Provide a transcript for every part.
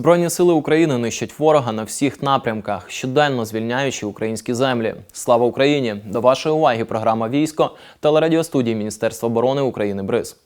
Збройні сили України нищать ворога на всіх напрямках, щоденно звільняючи українські землі. Слава Україні! До вашої уваги програма Військо телерадіостудії Міністерства оборони України БРИЗ.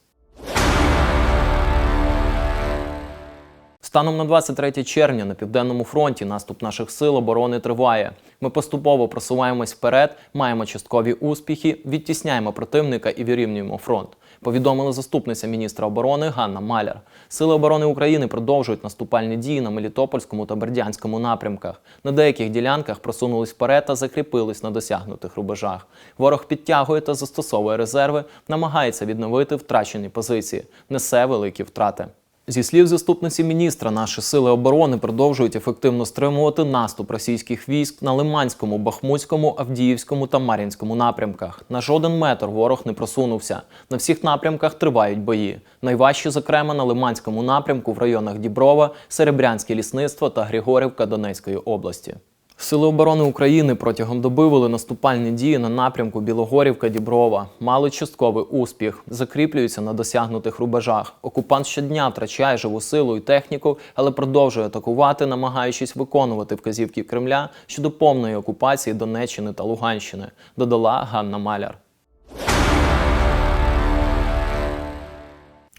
Станом на 23 червня на південному фронті наступ наших сил оборони триває. Ми поступово просуваємось вперед, маємо часткові успіхи, відтісняємо противника і вирівнюємо фронт. Повідомила заступниця міністра оборони Ганна Маляр. Сили оборони України продовжують наступальні дії на Мелітопольському та Бердянському напрямках. На деяких ділянках просунулись вперед та закріпились на досягнутих рубежах. Ворог підтягує та застосовує резерви, намагається відновити втрачені позиції, несе великі втрати. Зі слів заступниці міністра, наші сили оборони продовжують ефективно стримувати наступ російських військ на Лиманському, Бахмутському, Авдіївському та Мар'їнському напрямках. На жоден метр ворог не просунувся. На всіх напрямках тривають бої. Найважчі, зокрема, на Лиманському напрямку в районах Діброва, Серебрянське лісництво та Григорівка Донецької області. Сили оборони України протягом доби вели наступальні дії на напрямку Білогорівка-Діброва. Мали частковий успіх, закріплюються на досягнутих рубежах. Окупант щодня втрачає живу силу і техніку, але продовжує атакувати, намагаючись виконувати вказівки Кремля щодо повної окупації Донеччини та Луганщини, додала Ганна Маляр.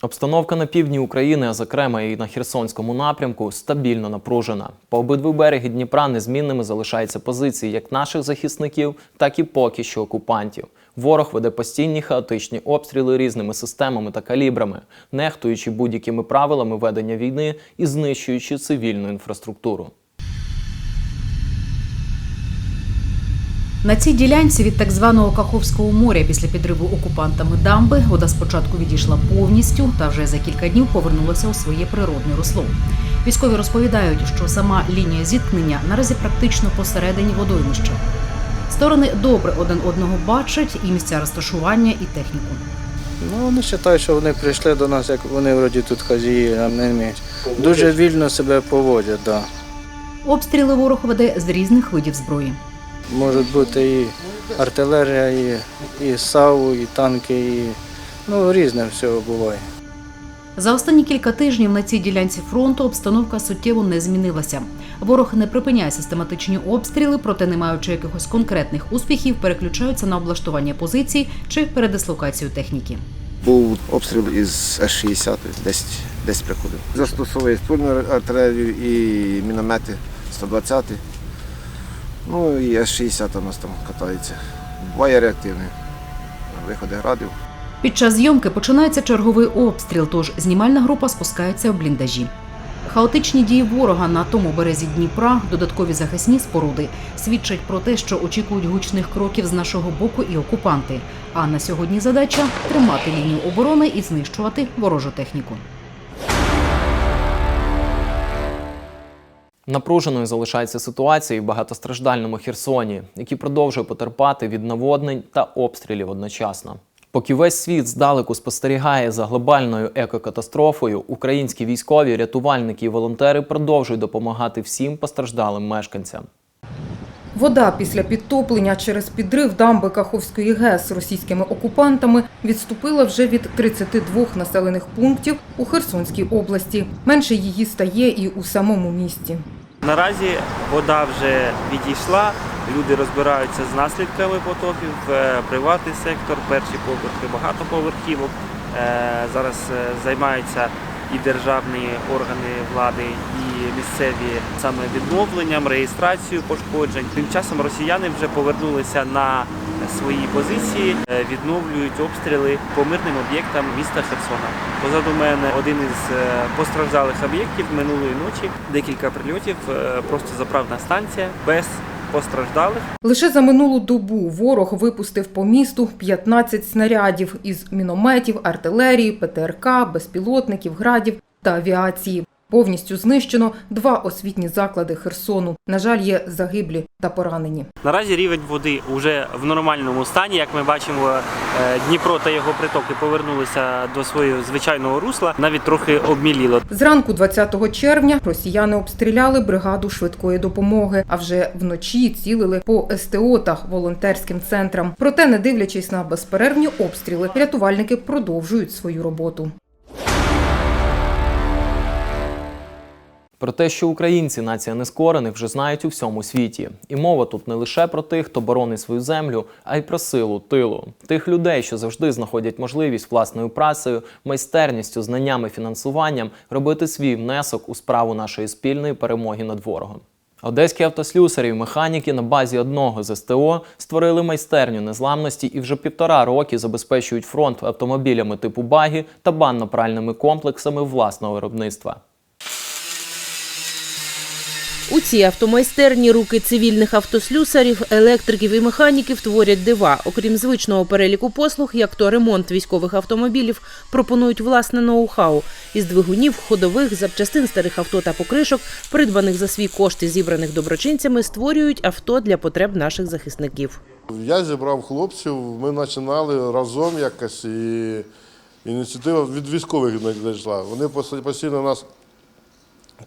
Обстановка на півдні України, а зокрема і на Херсонському напрямку, стабільно напружена. По обидві береги Дніпра незмінними залишаються позиції як наших захисників, так і поки що окупантів. Ворог веде постійні хаотичні обстріли різними системами та калібрами, нехтуючи будь-якими правилами ведення війни і знищуючи цивільну інфраструктуру. На цій ділянці від так званого Каховського моря після підриву окупантами дамби вода спочатку відійшла повністю та вже за кілька днів повернулася у своє природне русло. Військові розповідають, що сама лінія зіткнення наразі практично посередині водоймища. Сторони добре один одного бачать і місця розташування, і техніку. Ну, вони вважають, що вони прийшли до нас, як вони вроді тут хазії, а не вміють. Дуже вільно себе поводять. Да. Обстріли ворог веде з різних видів зброї. Можуть бути і артилерія, і, і САУ, і танки, і ну, різне всього буває. За останні кілька тижнів на цій ділянці фронту обстановка суттєво не змінилася. Ворог не припиняє систематичні обстріли, проте, не маючи якихось конкретних успіхів, переключаються на облаштування позицій чи передислокацію техніки. Був обстріл із С-60, десь, десь приходив. Застосовує ствольну артилерію і міномети 120. Ну і С-60 у нас там катається. Буває реактивний. Виходи градів. Під час зйомки починається черговий обстріл, тож знімальна група спускається в бліндажі. Хаотичні дії ворога на тому березі Дніпра, додаткові захисні споруди свідчать про те, що очікують гучних кроків з нашого боку і окупанти. А на сьогодні задача тримати лінію оборони і знищувати ворожу техніку. Напруженою залишається ситуація і в багатостраждальному Херсоні, який продовжує потерпати від наводнень та обстрілів одночасно. Поки весь світ здалеку спостерігає за глобальною екокатастрофою, українські військові, рятувальники і волонтери продовжують допомагати всім постраждалим мешканцям. Вода після підтоплення через підрив дамби Каховської ГЕС російськими окупантами відступила вже від 32 населених пунктів у Херсонській області. Менше її стає і у самому місті. Наразі вода вже відійшла, люди розбираються з наслідками потопів, Е, приватний сектор, перші поверхи, багатоповерхівок. Е, Зараз е, займаються і державні органи влади, і місцеві саме відновленням, реєстрацією пошкоджень. Тим часом росіяни вже повернулися на свої позиції, е, відновлюють обстріли по мирним об'єктам міста Херсона. Позаду мене один із е, постраждалих об'єктів минулої ночі. Декілька прильотів, е, просто заправна станція без постраждалих. Лише за минулу добу ворог випустив по місту 15 снарядів із мінометів, артилерії, ПТРК, безпілотників, градів та авіації. Повністю знищено два освітні заклади Херсону. На жаль, є загиблі та поранені. Наразі рівень води вже в нормальному стані. Як ми бачимо, е, Дніпро та його притоки повернулися до свого звичайного русла, навіть трохи обміліло. Зранку 20 червня росіяни обстріляли бригаду швидкої допомоги, а вже вночі цілили по СТО та волонтерським центрам. Проте, не дивлячись на безперервні обстріли, рятувальники продовжують свою роботу. Про те, що українці нація нескорених, вже знають у всьому світі. І мова тут не лише про тих, хто боронить свою землю, а й про силу тилу. Тих людей, що завжди знаходять можливість власною працею, майстерністю, знаннями, фінансуванням робити свій внесок у справу нашої спільної перемоги над ворогом. Одеські автослюсарі і механіки на базі одного з СТО створили майстерню незламності і вже півтора роки забезпечують фронт автомобілями типу багі та банно-пральними комплексами власного виробництва. У цій автомайстерні руки цивільних автослюсарів, електриків і механіків творять дива. Окрім звичного переліку послуг, як то ремонт військових автомобілів, пропонують власне ноу-хау із двигунів, ходових, запчастин старих авто та покришок, придбаних за свій кошт і зібраних доброчинцями, створюють авто для потреб наших захисників. Я зібрав хлопців, ми починали разом якось і ініціатива від військових надійшла. Вони постійно нас,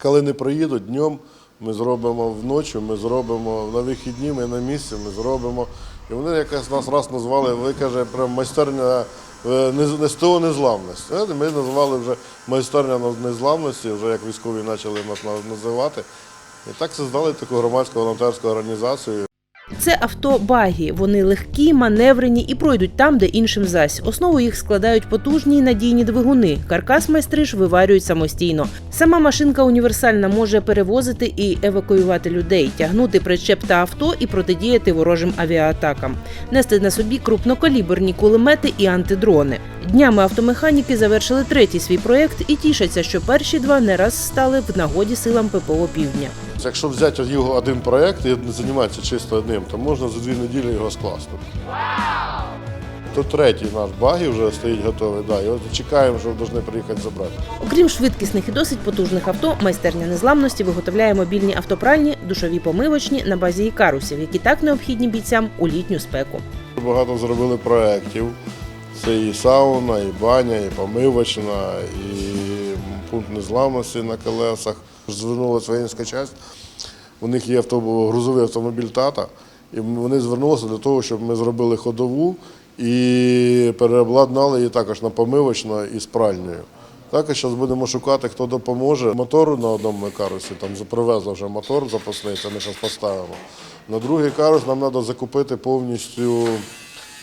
коли не приїдуть днем, ми зробимо вночі, ми зробимо на вихідні, ми на місці, ми зробимо. І вони якось нас раз назвали, ви каже, прям майстерня е, СТО незламності. Ми назвали вже майстерня незламності, вже як військові почали нас називати. І так создали таку громадську волонтерську організацію. Це авто багі. Вони легкі, маневрені і пройдуть там, де іншим зась. Основу їх складають потужні й надійні двигуни. Каркас майстри ж виварюють самостійно. Сама машинка універсальна може перевозити і евакуювати людей, тягнути причеп та авто і протидіяти ворожим авіаатакам, нести на собі крупнокаліберні кулемети і антидрони. Днями автомеханіки завершили третій свій проєкт і тішаться, що перші два не раз стали в нагоді силам ППО Півдня. Якщо взяти його один проєкт і займатися чисто одним, то можна за дві неділі його скласти. То третій наш багі вже стоїть готовий. Да, і от чекаємо, що повинні приїхати забрати. Окрім швидкісних і досить потужних авто, майстерня незламності виготовляє мобільні автопральні, душові помивочні на базі ікарусів, які так необхідні бійцям у літню спеку. Багато зробили проєктів. Це і сауна, і баня, і помивочна, і пункт незламності на колесах. Звернулася воїнська частина. У них є авто, грузовий автомобіль тата, і вони звернулися для того, щоб ми зробили ходову і переобладнали її також на помивочну і з пральною. Також зараз будемо шукати, хто допоможе. Мотор на одному карусі, там привезли вже мотор запасний, це ми зараз поставимо. На другий карус нам треба закупити повністю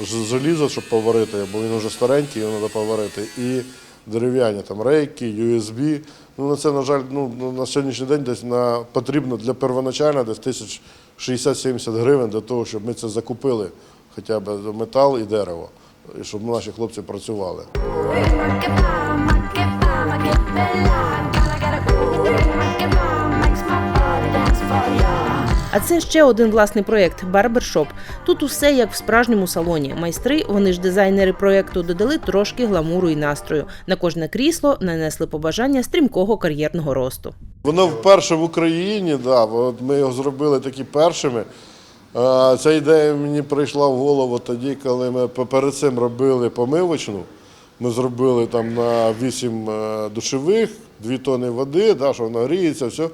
желізо, щоб поварити, бо він вже старенький, його треба поварити. І дерев'яні там рейки, USB. Ну, на це, на жаль, ну, ну, на сьогоднішній день десь на, потрібно для первоначально десь тисяч 60-70 гривень для того, щоб ми це закупили, хоча б метал і дерево, і щоб наші хлопці працювали. А це ще один власний проєкт Барбершоп. Тут усе як в справжньому салоні. Майстри, вони ж дизайнери проєкту, додали трошки гламуру і настрою. На кожне крісло нанесли побажання стрімкого кар'єрного росту. Воно вперше в Україні, да, от ми його зробили такі першими. Ця ідея мені прийшла в голову тоді, коли ми перед цим робили помивочну. Ми зробили там на 8 е, душевих, 2 тони води, да, що вона гріється, все.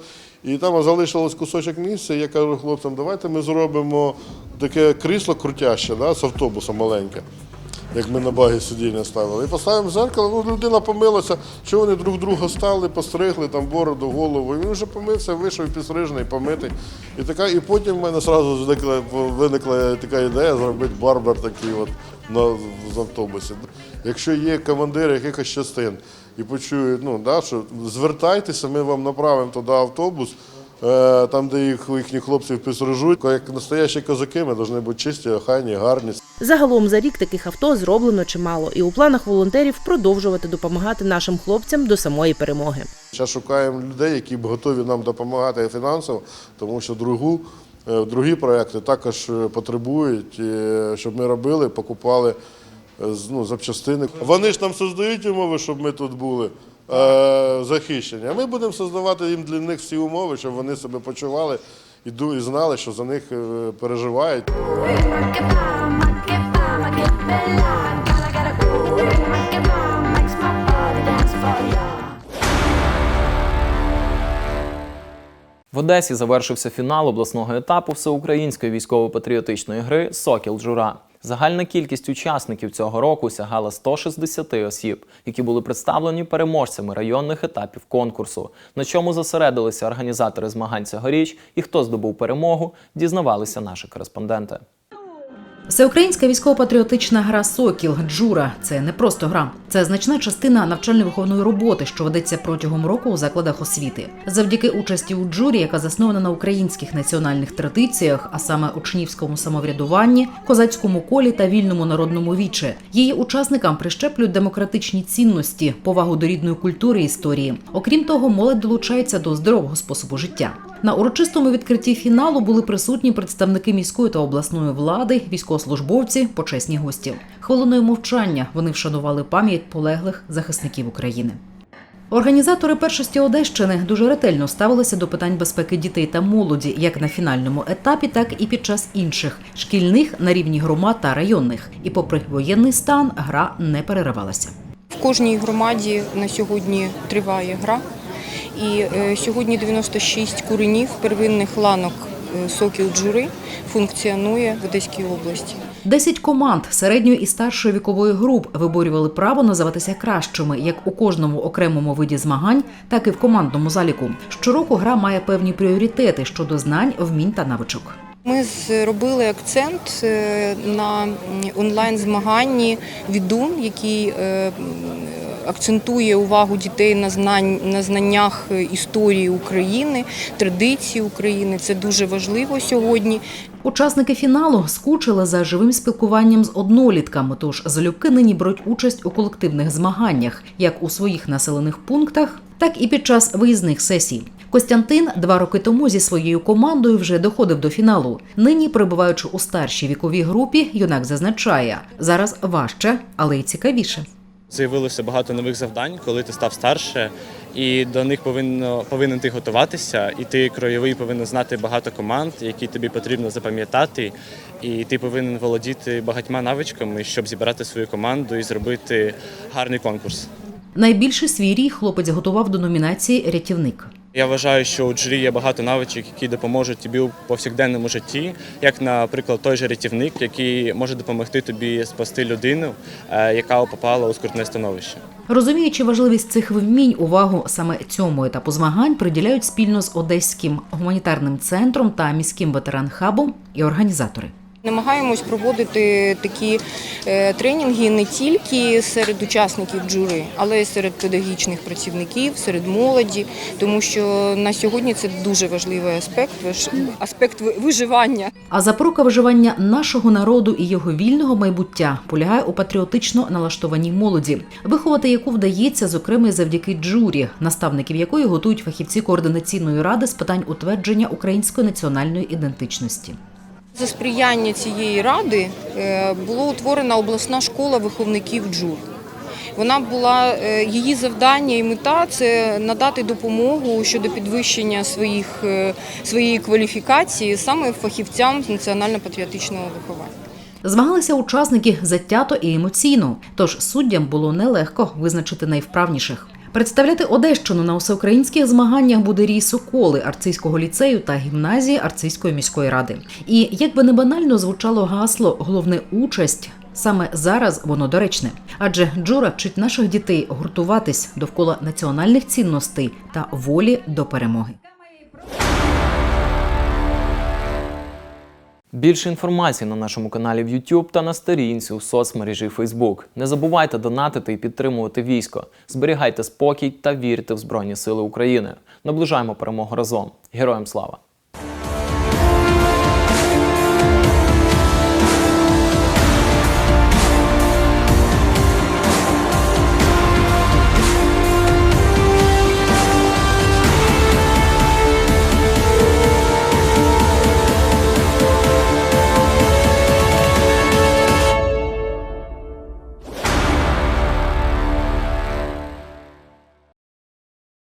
І там залишилось кусочок місця. Я кажу хлопцям, давайте ми зробимо таке крісло крутяще, да, з автобуса маленьке як ми на багі сидіння ставили. І поставимо зеркало, ну людина помилася, що вони друг друга стали, постригли там бороду, голову. І він вже помився, вийшов підстрижений, помитий. І така, і потім в мене одразу виникла, виникла така ідея зробити барбер такий от на з автобусі. Якщо є командири якихось частин і почують, ну да, що звертайтеся, ми вам направимо туди автобус. е, Там, де їх їхні хлопців підстрижуть, як настоящі козаки, ми повинні бути чисті, охайні, гарні. Загалом за рік таких авто зроблено чимало, і у планах волонтерів продовжувати допомагати нашим хлопцям до самої перемоги. Зараз шукаємо людей, які б готові нам допомагати фінансово, тому що другу, е, другі проекти також е, потребують, е, щоб ми робили, покупали ну, запчастини. Вони ж нам создають умови, щоб ми тут були е, захищені. А ми будемо создавати їм для них всі умови, щоб вони себе почували і і знали, що за них переживають. В Одесі завершився фінал обласного етапу всеукраїнської військово-патріотичної гри Сокіл Джура. Загальна кількість учасників цього року сягала 160 осіб, які були представлені переможцями районних етапів конкурсу. На чому зосередилися організатори змагань цьогоріч і хто здобув перемогу, дізнавалися наші кореспонденти. Всеукраїнська військово-патріотична гра Сокіл Джура це не просто гра, це значна частина навчально-виховної роботи, що ведеться протягом року у закладах освіти. Завдяки участі у джурі, яка заснована на українських національних традиціях, а саме учнівському самоврядуванні, козацькому колі та вільному народному віче, її учасникам прищеплюють демократичні цінності, повагу до рідної культури і історії. Окрім того, молодь долучається до здорового способу життя. На урочистому відкритті фіналу були присутні представники міської та обласної влади, військовослужбовці, почесні гості. Хвилиною мовчання вони вшанували пам'ять полеглих захисників України. Організатори першості Одещини дуже ретельно ставилися до питань безпеки дітей та молоді як на фінальному етапі, так і під час інших шкільних на рівні громад та районних. І, попри воєнний стан, гра не переривалася. В кожній громаді на сьогодні триває гра. І е, сьогодні 96 куренів первинних ланок е, сокіл джури функціонує в Одеській області. Десять команд середньої і старшої вікової груп виборювали право називатися кращими як у кожному окремому виді змагань, так і в командному заліку. Щороку гра має певні пріоритети щодо знань, вмінь та навичок. Ми зробили акцент е, на онлайн змаганні відун, який акцентує увагу дітей на знань на знаннях історії України, традиції України. Це дуже важливо сьогодні. Учасники фіналу скучили за живим спілкуванням з однолітками, тож залюбки нині беруть участь у колективних змаганнях, як у своїх населених пунктах, так і під час виїзних сесій. Костянтин два роки тому зі своєю командою вже доходив до фіналу. Нині, перебуваючи у старшій віковій групі, юнак зазначає зараз важче, але й цікавіше. З'явилося багато нових завдань, коли ти став старше, і до них повинно повинен ти готуватися, і ти кройовий повинен знати багато команд, які тобі потрібно запам'ятати, і ти повинен володіти багатьма навичками, щоб зібрати свою команду і зробити гарний конкурс. Найбільше свій рій хлопець готував до номінації Рятівник. Я вважаю, що у джурі є багато навичок, які допоможуть тобі у повсякденному житті, як, наприклад, той же рятівник, який може допомогти тобі спасти людину, е, яка попала у скрутне становище. Розуміючи важливість цих вмінь, увагу саме цьому етапу змагань приділяють спільно з Одеським гуманітарним центром та міським ветеран-хабом і організатори. Намагаємось проводити такі е, тренінги не тільки серед учасників джури, але й серед педагогічних працівників, серед молоді, тому що на сьогодні це дуже важливий аспект, аспект виживання. А запорука виживання нашого народу і його вільного майбуття полягає у патріотично налаштованій молоді, виховати яку вдається, зокрема, завдяки джурі, наставників якої готують фахівці координаційної ради з питань утвердження української національної ідентичності. За сприяння цієї ради е, була утворена обласна школа виховників джур. Вона була е, її завдання і мета це надати допомогу щодо підвищення своїх е, своєї кваліфікації саме фахівцям з національно-патріотичного виховання. Змагалися учасники затято і емоційно, тож суддям було нелегко визначити найвправніших. Представляти Одещину на всеукраїнських змаганнях буде рій Соколи Арцизького ліцею та гімназії Арцизької міської ради. І як би не банально звучало гасло Головне участь. Саме зараз воно доречне, адже Джура вчить наших дітей гуртуватись довкола національних цінностей та волі до перемоги. Більше інформації на нашому каналі в YouTube та на сторінці у соцмережі Facebook. Не забувайте донатити і підтримувати військо. Зберігайте спокій та вірте в Збройні Сили України. Наближаємо перемогу разом. Героям слава!